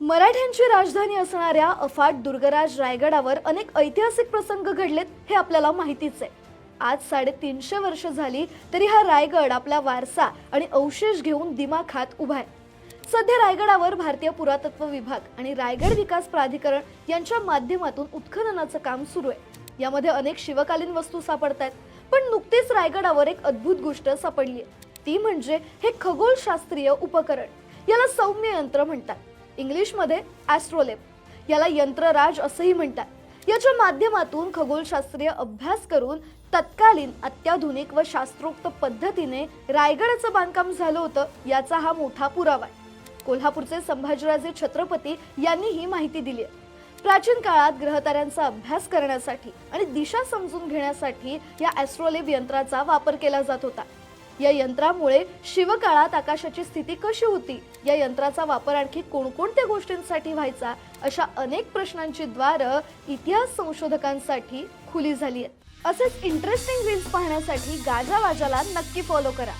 मराठ्यांची राजधानी असणाऱ्या अफाट दुर्गराज रायगडावर अनेक ऐतिहासिक प्रसंग घडलेत हे आपल्याला माहितीच आहे. आज साडेतीनशे वर्ष झाली तरी हा रायगड आपला वारसा आणि अवशेष घेऊन दिमाखात उभा आहे. सध्या रायगडावर भारतीय पुरातत्व विभाग आणि रायगड विकास प्राधिकरण यांच्या माध्यमातून उत्खननाचं काम सुरू आहे. यामध्ये अनेक शिवकालीन वस्तू सापडत आहेत पण नुकतीच रायगडावर एक अद्भुत गोष्ट सापडली आहे. ती म्हणजे हे खगोलशास्त्रीय उपकरण. याला सौम्य यंत्र म्हणतात. इंग्लिशमध्ये ॲस्ट्रोलेप याला यंत्रराज असंही म्हणतात. याच्या माध्यमातून खगोलशास्त्रीय अभ्यास करून तत्कालीन अत्याधुनिक व शास्त्रोक्त पद्धतीने रायगडाचं बांधकाम झालं होतं याचा हा मोठा पुरावा आहे. कोल्हापूरचे संभाजीराजे छत्रपती यांनी ही माहिती दिली आहे. प्राचीन काळात ग्रहताऱ्यांचा अभ्यास करण्यासाठी आणि दिशा समजून घेण्यासाठी या ॲस्ट्रोलेब यंत्राचा वापर केला जात होता. या यंत्रामुळे शिवकाळात आकाशाची स्थिती कशी होती? या यंत्राचा वापर आणखी कोणकोणत्या गोष्टींसाठी व्हायचा? अशा अनेक प्रश्नांची द्वारं इतिहास संशोधकांसाठी खुली झाली आहेत. असेच इंटरेस्टिंग रील्स पाहण्यासाठी गाजा वाजाला नक्की फॉलो करा.